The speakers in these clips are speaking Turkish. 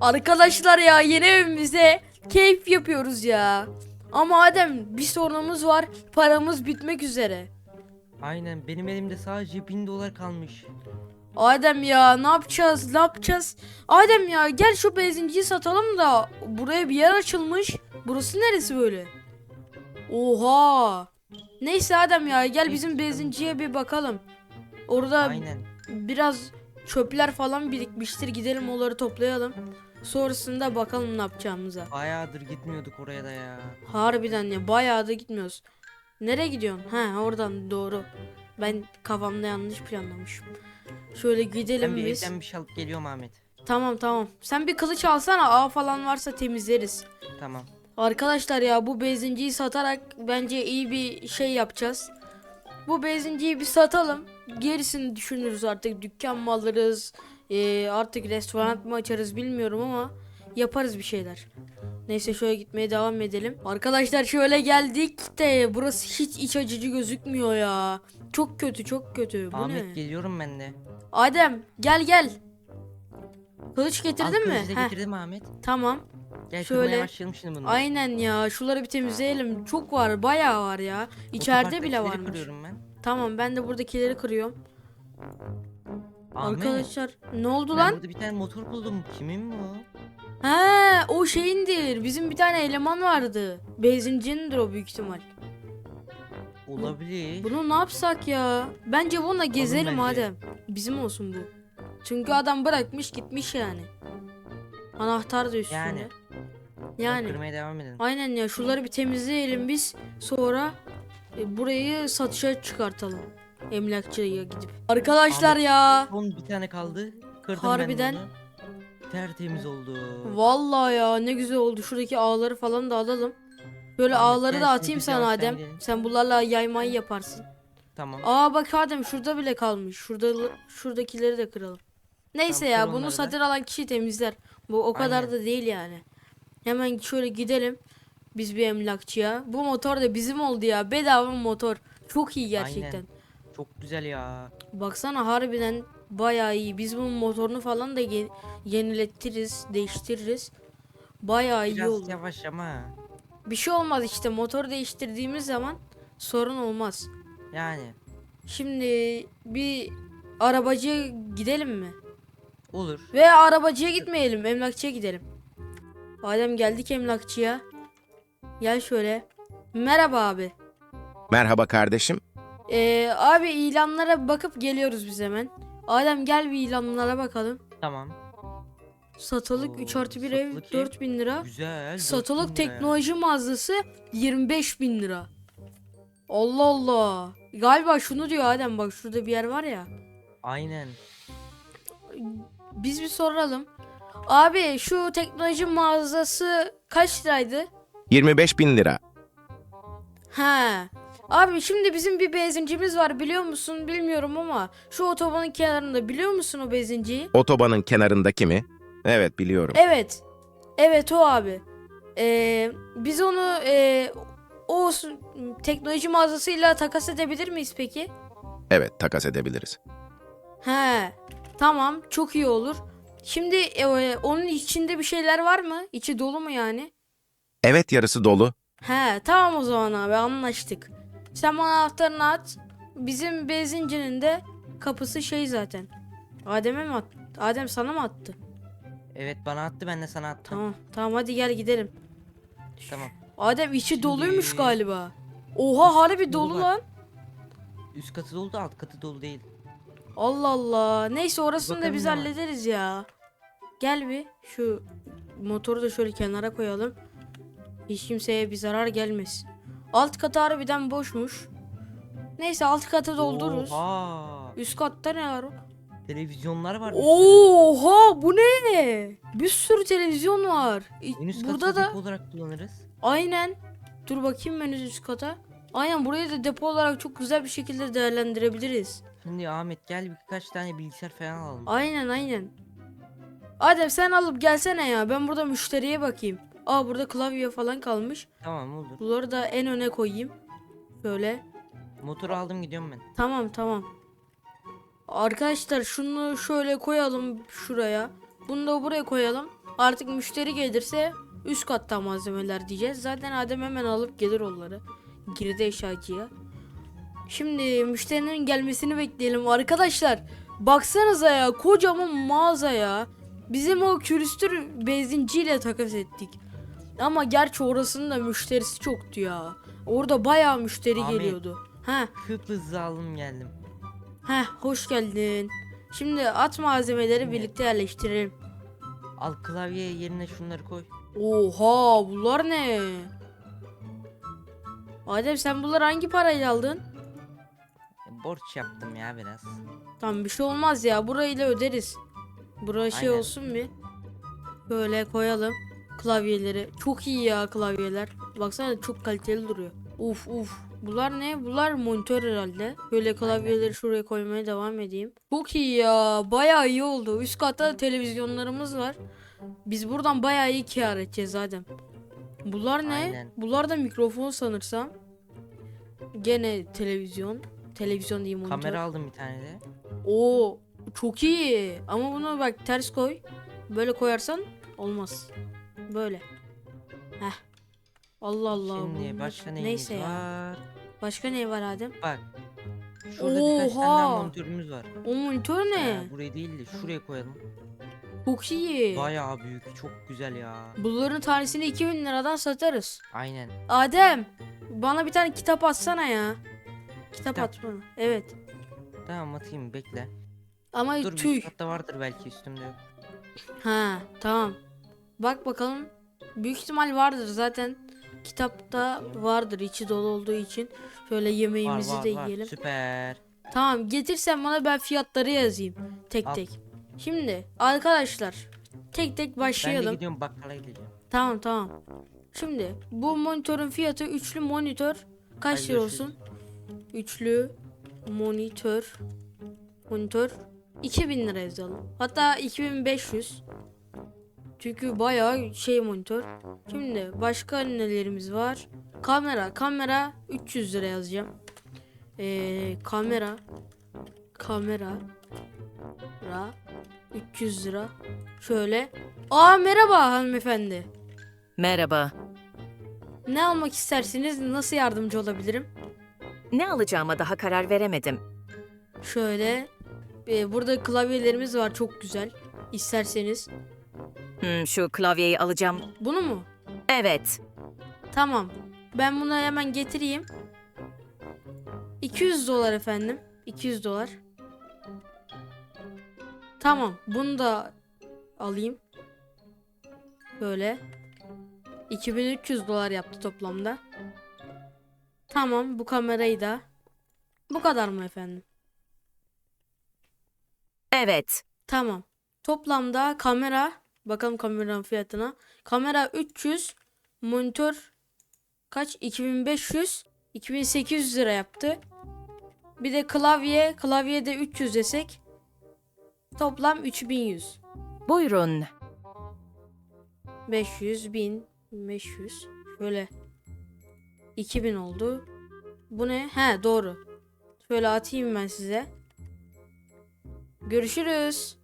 Arkadaşlar ya yeni evimizde keyif yapıyoruz ya. Ama Adem bir sorunumuz var. Paramız bitmek üzere. Aynen benim elimde sadece 1000 dolar kalmış. Adem ya ne yapacağız ne yapacağız? Adem ya gel şu benzinciyi satalım da buraya bir yer açılmış. Burası neresi böyle? Oha. Neyse Adem ya gel bizim benzinciye bir bakalım. Orada Aynen. biraz çöpler falan birikmiştir. Gidelim onları toplayalım. Sonrasında bakalım ne yapacağımıza. Bayağıdır gitmiyorduk oraya da ya. Harbiden ya bayağı da gitmiyoruz. Nereye gidiyorsun? Ha oradan doğru. Ben kafamda yanlış planlamışım. Şöyle gidelim Ben bir biz. evden bir şey alıp geliyorum Ahmet. Tamam tamam. Sen bir kılıç alsana. Ağ falan varsa temizleriz. Tamam. Arkadaşlar ya bu benzinciyi satarak bence iyi bir şey yapacağız. Bu benzinciyi bir satalım. Gerisini düşünürüz artık. Dükkan mı alırız? ee, artık restoran mı açarız bilmiyorum ama yaparız bir şeyler. Neyse şöyle gitmeye devam edelim. Arkadaşlar şöyle geldik de burası hiç iç açıcı gözükmüyor ya. Çok kötü çok kötü. Bu Ahmet ne? geliyorum ben de. Adem gel gel. Kılıç getirdin mi? kılıcı da Heh, getirdim Ahmet. tamam. Gel Şöyle- başlayalım şimdi bunu. Aynen ya. Şuları bir temizleyelim. Çok var, bayağı var ya. İçeride bile varmış. kırıyorum ben. Tamam, ben de buradakileri kırıyorum. Ahmet. Arkadaşlar, ne oldu ben lan? burada bir tane motor buldum. Kimin bu? He, o şeyindir. Bizim bir tane eleman vardı. Benzincindir o büyük ihtimal. Olabilir. Bunu ne yapsak ya? Bence bununla gezelim bence. Bizim olsun bu. Çünkü adam bırakmış gitmiş yani. Anahtar da üstünde. Yani. Yani. Kırmaya devam edelim. Aynen ya şunları bir temizleyelim biz. Sonra e, burayı satışa çıkartalım. Emlakçıya gidip. Arkadaşlar Ahmet, ya. Son bir tane kaldı. Kırdım Harbiden. ben onu. Tertemiz oldu. Vallahi ya ne güzel oldu. Şuradaki ağları falan da alalım. Böyle Ahmet, ağları da atayım sana Adem. gidelim. Sen bunlarla yaymayı yaparsın. Tamam. Aa bak Adem şurada bile kalmış. Şurada şuradakileri de kıralım. Neyse Tamam, ya bunu satın alan kişi temizler. Bu o kadar Aynen. da değil yani. Hemen şöyle gidelim biz bir emlakçıya. Bu motor da bizim oldu ya. Bedava motor. Çok iyi gerçekten. Aynen. Çok güzel ya. Baksana harbiden bayağı iyi. Biz bunun motorunu falan da ye- yeniletiriz, değiştiririz. Bayağı iyi Biraz olur. yavaş ama. Bir şey olmaz işte motor değiştirdiğimiz zaman sorun olmaz. Yani. Şimdi bir arabacıya gidelim mi? Olur. Veya arabacıya gitmeyelim, emlakçıya gidelim. Adem geldik emlakçıya. Gel şöyle. Merhaba abi. Merhaba kardeşim. Ee, abi ilanlara bakıp geliyoruz biz hemen. Adem gel bir ilanlara bakalım. Tamam. Satılık Oo, 3 artı 1 ev satılık ev. 4000 lira. Güzel. Satılık 4000 liraya. teknoloji mağazası 25 bin lira. Allah Allah. Galiba şunu diyor Adem bak şurada bir yer var ya. Aynen. Biz bir soralım. Abi şu teknoloji mağazası kaç liraydı? 25 bin lira. He. Abi şimdi bizim bir benzincimiz var biliyor musun bilmiyorum ama şu otobanın kenarında biliyor musun o benzinciyi? Otobanın kenarındaki mi? Evet biliyorum. Evet. Evet o abi. Ee, biz onu ee, o teknoloji mağazasıyla takas edebilir miyiz peki? Evet takas edebiliriz. He. Tamam çok iyi olur. Şimdi ee, onun içinde bir şeyler var mı? İçi dolu mu yani? Evet yarısı dolu. He tamam o zaman abi anlaştık. Sen bana anahtarını at. Bizim benzincinin de kapısı şey zaten. Adem'e mi attı? Adem sana mı attı? Evet bana attı ben de sana attım. Tamam tamam hadi gel gidelim. Tamam. Adem içi Şimdi- doluymuş galiba. Oha harbi Dolu dolu lan. Üst katı dolu da alt katı dolu değil. Allah Allah. Neyse orasını da Bakalım biz ne var. hallederiz ya. Gel bir şu motoru da şöyle kenara koyalım. Hiç kimseye bir zarar gelmesin. Alt katı harbiden boşmuş. Neyse alt katı doldururuz. Oha. Üst katta ne var? Televizyonlar var. Oha bu ne? Bir sürü televizyon var. En üst Burada da depo olarak kullanırız. aynen. Dur bakayım ben üst kata. Aynen burayı da depo olarak çok güzel bir şekilde değerlendirebiliriz. Şimdi Ahmet gel birkaç tane bilgisayar falan alalım. Aynen aynen. Adem sen alıp gelsene ya. Ben burada müşteriye bakayım. Aa burada klavye falan kalmış. Tamam olur. Bunları da en öne koyayım. Böyle. Motoru aldım gidiyorum ben. Tamam tamam. Arkadaşlar şunu şöyle koyalım şuraya. Bunu da buraya koyalım. Artık müşteri gelirse üst katta malzemeler diyeceğiz. Zaten Adem hemen alıp gelir onları. Girdi eşyacıya. Şimdi müşterinin gelmesini bekleyelim arkadaşlar. Baksanıza ya kocaman mağaza ya. Bizim o külüstür benzinciyle takas ettik. Ama gerçi orasının da müşterisi çoktu ya. Orada bayağı müşteri Ahmet. geliyordu. Heh, Hıphızlı alım geldim. heh hoş geldin. Şimdi at malzemeleri birlikte yerleştirelim. Al klavye yerine şunları koy. Oha bunlar ne? Adem sen bunları hangi parayla aldın? Borç yaptım ya biraz. Tamam bir şey olmaz ya burayla öderiz. Buraya şey Aynen. olsun bir. Böyle koyalım klavyeleri. Çok iyi ya klavyeler. Baksana çok kaliteli duruyor. Uf uf. Bunlar ne? Bunlar monitör herhalde. Böyle klavyeleri şuraya koymaya devam edeyim. Çok iyi ya. Bayağı iyi oldu. Üst katta da televizyonlarımız var. Biz buradan bayağı iyi kâr edeceğiz Adem. Bunlar ne? Aynen. Bunlar da mikrofon sanırsam. Gene televizyon. Televizyon diyeyim monitör. Kamera aldım bir tane de. Oo çok iyi. Ama bunu bak ters koy. Böyle koyarsan olmaz. Böyle. Heh. Allah Allah. Şimdi bu- başka neyimiz Neyse ya. var? Başka ne var Adem? Bak. Şurada birkaç tane Oha! daha monitörümüz var. O monitör ne? Ha, burayı değil de şuraya koyalım. Çok iyi. Bayağı büyük, çok güzel ya. Bunların tanesini 2000 liradan satarız. Aynen. Adem bana bir tane kitap atsana ya. Kitap, Kitap. at bana. Evet. Tamam atayım bekle. Ama Dur bir tüy. üst katta vardır belki üstümde yok. Ha tamam. Bak bakalım. Büyük ihtimal vardır zaten. Kitapta vardır içi dolu olduğu için. Şöyle Var yemeğimizi var de var. yiyelim. Süper. Tamam getirsen bana ben fiyatları yazayım. Tek Al. tek. Şimdi arkadaşlar tek tek Ben de başlayalım. gidiyorum bakkala gideceğim. Tamam tamam. Şimdi bu monitörün fiyatı üçlü monitör kaç Hadi lira olsun? Üçlü monitör monitör 2000 lira yazalım. Hatta 2500. Çünkü bayağı şey monitör. Şimdi başka nelerimiz var? Kamera. Kamera 300 lira yazacağım. Ee, kamera. Kamera. Ra. 300 lira. Şöyle. Aa merhaba hanımefendi. Merhaba. Ne almak istersiniz? Nasıl yardımcı olabilirim? Ne alacağıma daha karar veremedim. Şöyle. e, burada klavyelerimiz var çok güzel. İsterseniz. Hmm, şu klavyeyi alacağım. Bunu mu? Evet. Tamam. Ben bunu hemen getireyim. 200 dolar efendim. 200 dolar. Tamam. Bunu da alayım. Böyle. 2300 dolar yaptı toplamda. Tamam. Bu kamerayı da. Bu kadar mı efendim? Evet. Tamam. Toplamda kamera, bakalım kameranın fiyatına. Kamera 300, monitör kaç? 2500, 2800 lira yaptı. Bir de klavye, klavye de 300 desek toplam 3100. Buyurun. 500, 1000, 500. Şöyle 2000 oldu. Bu ne? He doğru. Şöyle atayım ben size. Görüşürüz.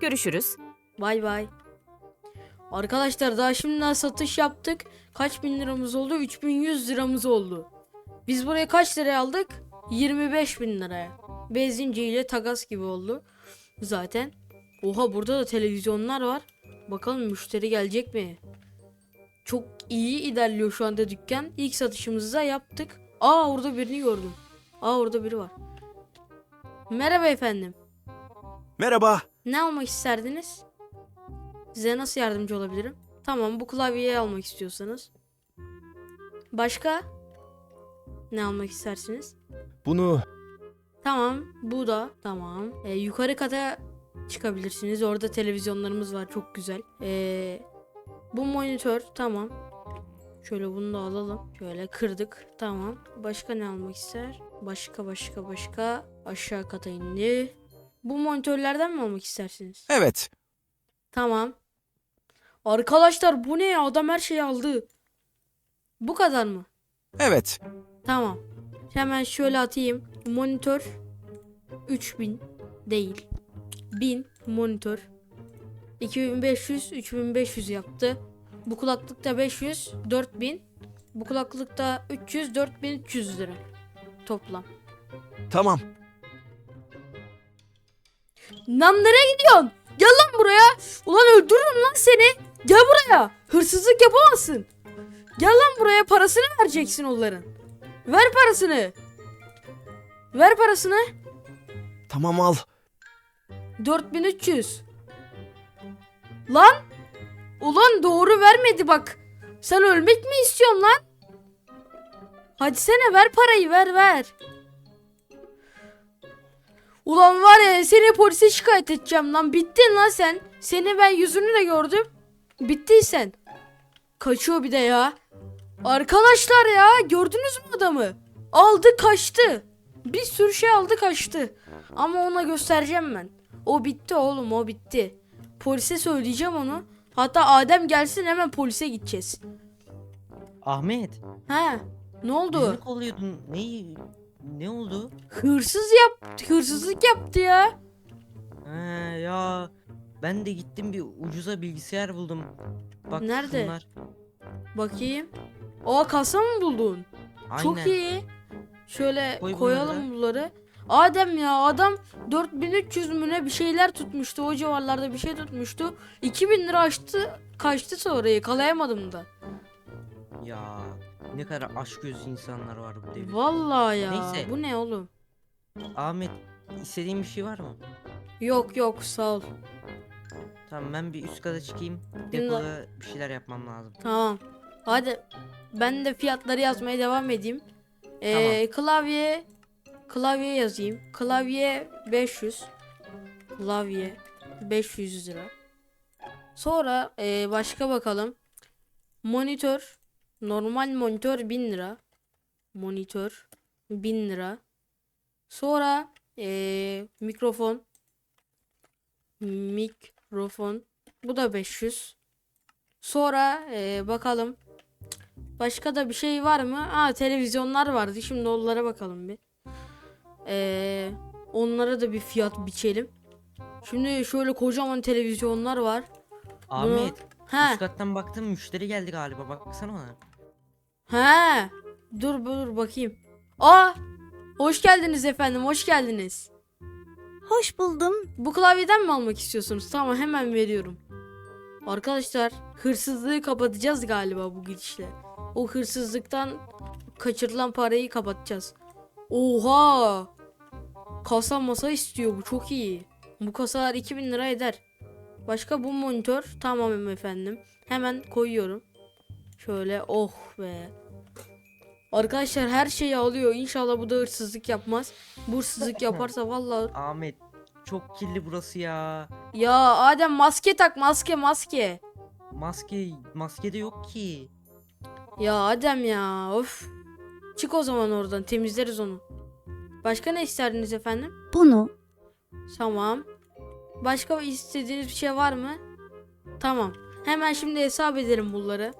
Görüşürüz. Bay bay. Arkadaşlar daha şimdiden satış yaptık. Kaç bin liramız oldu? 3100 liramız oldu. Biz buraya kaç liraya aldık? 25 bin liraya. Benzinciyle takas gibi oldu. Zaten. Oha burada da televizyonlar var. Bakalım müşteri gelecek mi? Çok iyi ilerliyor şu anda dükkan. İlk satışımızı da yaptık. Aa orada birini gördüm. Aa orada biri var. Merhaba efendim. Merhaba. Ne almak isterdiniz? Size nasıl yardımcı olabilirim? Tamam bu klavyeyi almak istiyorsanız. Başka? Ne almak istersiniz? Bunu Tamam bu da tamam. Ee, yukarı kata çıkabilirsiniz. Orada televizyonlarımız var çok güzel. Ee, bu monitör tamam. Şöyle bunu da alalım. Şöyle kırdık. Tamam. Başka ne almak ister? Başka başka başka. Aşağı kata indi. Bu monitörlerden mi almak istersiniz? evet. Tamam. Arkadaşlar bu ne ya? Adam her şeyi aldı. Bu kadar mı? Evet. Tamam. Hemen şöyle atayım. Monitör 3000 değil. 1000 monitör. 2500 3500 yaptı. Bu kulaklıkta 500 4000. Bu kulaklıkta 300 4300 lira toplam. Tamam. Lan nereye gidiyorsun? Gel lan buraya. Ulan öldürürüm lan seni. Gel buraya. Hırsızlık yapamazsın. Gel lan buraya parasını vereceksin onların. Ver parasını. Ver parasını. Tamam al. 4300. Lan. Ulan doğru vermedi bak. Sen ölmek mi istiyorsun lan? Hadi sene ver parayı ver ver. Ulan var ya seni polise şikayet edeceğim lan. Bittin lan sen. Seni ben yüzünü de gördüm. Bittin sen. Kaçıyor bir de ya. Arkadaşlar ya gördünüz mü adamı? Aldı kaçtı. Bir sürü şey aldı kaçtı. Ama ona göstereceğim ben. O bitti oğlum o bitti. Polise söyleyeceğim onu. Hatta Adem gelsin hemen polise gideceğiz. Ahmet. He. Ne oldu? Birini kolluyordun. Ne, ne oldu? Hırsız yap hırsızlık yaptı ya. Ha, ya ben de gittim bir ucuza bilgisayar buldum. Bak Nerede? şunlar. Bakayım. Aa kasa mı buldun? Aynen. Çok iyi. Şöyle Koy bunları koyalım bunları. Adem ya adam 4300 mü ne bir şeyler tutmuştu. O civarlarda bir şey tutmuştu. 2000 lira açtı. Kaçtı sonra yakalayamadım da. Ya ne kadar aşk insanlar var bu devirde. Vallahi ya. Neyse. Bu ne oğlum? Ahmet istediğin bir şey var mı? Yok yok sağ ol. Tamam ben bir üst kata çıkayım. Depoda bir şeyler yapmam lazım. Tamam. Hadi ben de fiyatları yazmaya devam edeyim. Ee, klavye klavye yazayım. Klavye 500. Klavye 500 lira. Sonra ee, başka bakalım. Monitör normal monitör 1000 lira. Monitör 1000 lira. Sonra ee, mikrofon mikrofon bu da 500. Sonra eee, bakalım. Başka da bir şey var mı? Aa televizyonlar vardı. Şimdi onlara bakalım bir. Eee, onlara da bir fiyat biçelim. Şimdi şöyle kocaman televizyonlar var. Ahmet He. üst kattan baktım müşteri geldi galiba baksana ona. He. Dur dur bakayım. Aa! Hoş geldiniz efendim. Hoş geldiniz. Hoş buldum. Bu klavyeden mi almak istiyorsunuz? Tamam hemen veriyorum. Arkadaşlar hırsızlığı kapatacağız galiba bu gidişle. O hırsızlıktan kaçırılan parayı kapatacağız. Oha! Kasa masa istiyor bu çok iyi. Bu kasalar 2000 lira eder. Başka bu monitör tamam efendim. Hemen koyuyorum. Şöyle oh be. Arkadaşlar her şeyi alıyor. İnşallah bu da hırsızlık yapmaz. Bu hırsızlık yaparsa vallahi Ahmet çok kirli burası ya. ya Adem maske tak maske maske. Maske maske de yok ki. Ya Adem ya of. Çık o zaman oradan temizleriz onu. Başka ne isterdiniz efendim? Bunu Tamam. Başka istediğiniz bir şey var mı? Tamam. Hemen şimdi hesap edelim bunları.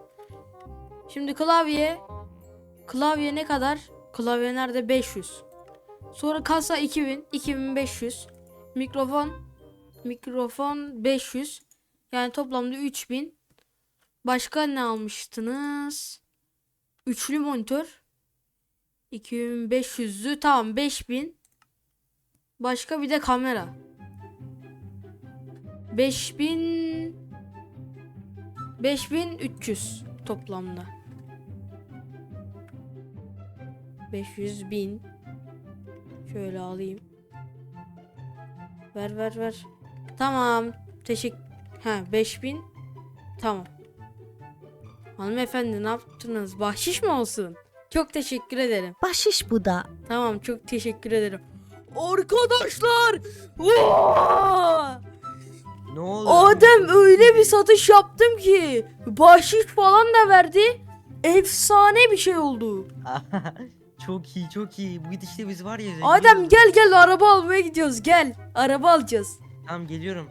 Şimdi klavye. Klavye ne kadar? Klavye nerede? 500. Sonra kasa 2000, 2500. Mikrofon mikrofon 500. Yani toplamda 3000. Başka ne almıştınız? Üçlü monitör. 2500'lü tamam 5000. Başka bir de kamera. 5000 5300 toplamda. 500 bin. Şöyle alayım. Ver ver ver. Tamam. Teşekkür. Ha 5000. Tamam. Hanımefendi ne yaptınız? Bahşiş mi olsun? Çok teşekkür ederim. bahşiş bu da. Tamam çok teşekkür ederim. Arkadaşlar! Ne oldu? Adem öyle bir satış yaptım ki bahşiş falan da verdi. Efsane bir şey oldu. çok iyi çok iyi. Bu gidişte biz var ya. zengin Adem oluruz. gel gel araba almaya gidiyoruz gel. Araba alacağız. Tamam geliyorum.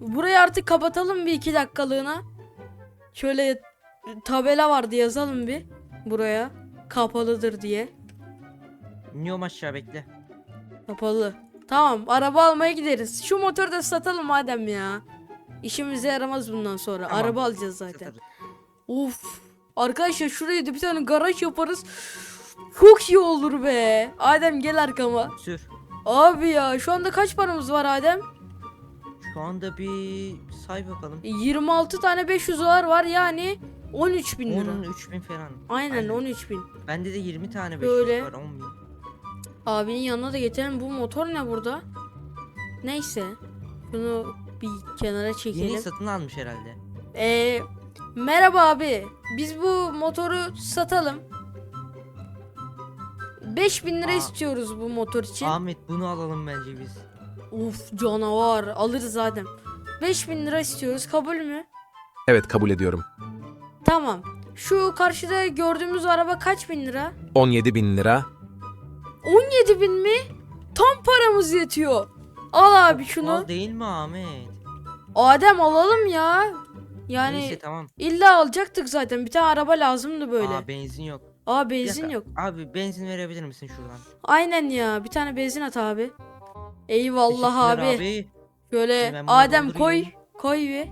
Burayı artık kapatalım bir iki dakikalığına. Şöyle tabela vardı yazalım bir buraya. Kapalıdır diye. İniyorum aşağı bekle. Kapalı. Tamam araba almaya gideriz. Şu motoru da satalım Adem ya. İşimize yaramaz bundan sonra. Tamam. Araba alacağız zaten. Satarız. Of. Arkadaşlar şuraya da bir tane garaj yaparız. Çok iyi olur be. Adem gel arkama. Sür. Abi ya şu anda kaç paramız var Adem? Şu anda bir say bakalım. 26 tane 500 dolar var yani 13 bin lira. 13 bin falan. Aynen, Aynen. 13 bin. Bende de 20 tane 500 Böyle. var 10 bin. Abinin yanına da getirelim. Bu motor ne burada? Neyse. Şunu bir kenara çekelim. Yeni satın almış herhalde. Ee, merhaba abi. Biz bu motoru satalım. 5000 lira Aa. istiyoruz bu motor için. Ahmet bunu alalım bence biz. Uf canavar. Alırız zaten. 5000 lira istiyoruz. Kabul mü? Evet kabul ediyorum. Tamam. Şu karşıda gördüğümüz araba kaç bin lira? 17 bin lira. 17 bin mi? Tam paramız yetiyor. Al abi şunu. Al değil mi Ahmet? Adem alalım ya. Yani Neyse tamam. illa alacaktık zaten. Bir tane araba lazımdı böyle. Aa benzin yok. Aa Bir benzin dakika. yok. Abi benzin verebilir misin şuradan? Aynen ya. Bir tane benzin at abi. Eyvallah abi. Teşekkürler Ben bunu Adem koy. doldurayım. Koy bir.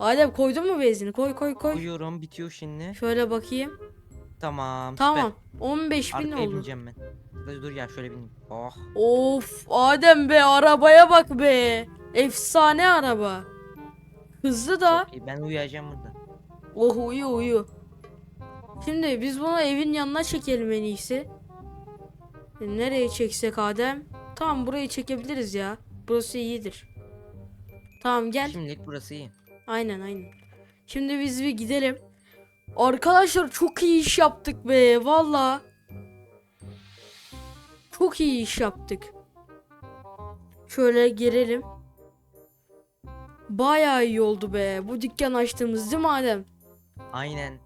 Adem koydun mu benzini? Koy koy koy. Koyuyorum bitiyor şimdi. Şöyle bakayım. Tamam. Tamam. 15 Süper. bin Arkaya oldu. bineceğim ben. Dur, dur ya şöyle bineyim. Oh. Of Adem be arabaya bak be. Efsane araba. Hızlı da. çok iyi. Ben uyuyacağım burada. Oh uyu uyu. Şimdi biz bunu evin yanına çekelim en iyisi. E, Nereye çeksek Adem? Tamam burayı çekebiliriz ya. Burası iyidir. Tamam gel. Şimdilik burası iyi. Aynen aynen. Şimdi biz bir gidelim. Arkadaşlar çok iyi iş yaptık be valla. Çok iyi iş yaptık. Şöyle girelim. Bayağı iyi oldu be. Bu dükkan açtığımız değil mi Adem? Aynen.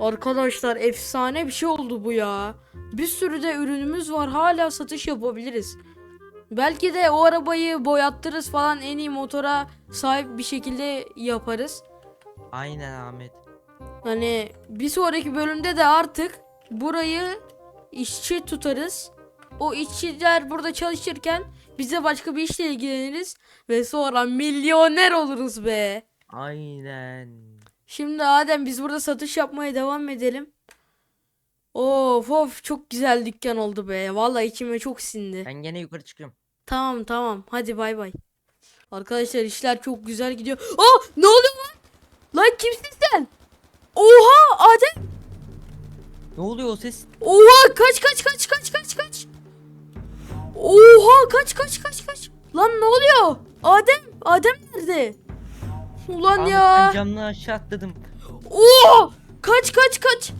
Arkadaşlar efsane bir şey oldu bu ya. Bir sürü de ürünümüz var. Hala satış yapabiliriz. Belki de o arabayı boyattırırız falan en iyi motora sahip bir şekilde yaparız. Aynen Ahmet. Hani bir sonraki bölümde de artık burayı işçi tutarız. O işçiler burada çalışırken bize başka bir işle ilgileniriz ve sonra milyoner oluruz be. Aynen. Şimdi Adem biz burada satış yapmaya devam edelim. Of of çok güzel dükkan oldu be. Vallahi içime çok sindi. Ben gene yukarı çıkıyorum. Tamam tamam hadi bay bay. Arkadaşlar işler çok güzel gidiyor. Aa ne oluyor lan? Lan kimsin sen? Oha Adem. Ne oluyor o ses? Oha kaç kaç kaç kaç kaç kaç. Oha kaç kaç kaç kaç. Lan ne oluyor? Adem Adem nerede? Ulan Ahmet ya. ben camdan aşağı atladım. Oo! Kaç kaç kaç.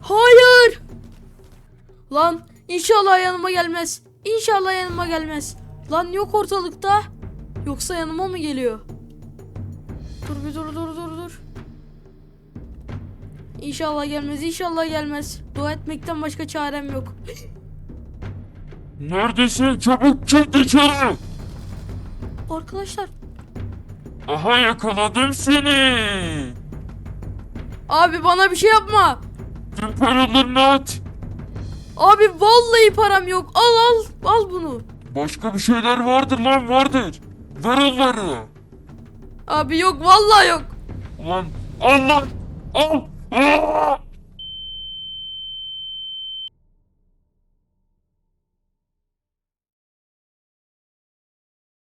Hayır. Lan inşallah yanıma gelmez. İnşallah yanıma gelmez. Lan yok ortalıkta. Yoksa yanıma mı geliyor? Dur bir dur dur dur dur. İnşallah gelmez. İnşallah gelmez. Dua etmekten başka çarem yok. Neredesin? Çabuk çık dışarı. Arkadaşlar. Aha yakaladım seni. Abi bana bir şey yapma. Tüm paralarını at. Abi vallahi param yok. Al al. Al bunu. Başka bir şeyler vardır lan vardır. Ver onları. Abi yok vallahi yok. Ulan al lan. Al. Aa!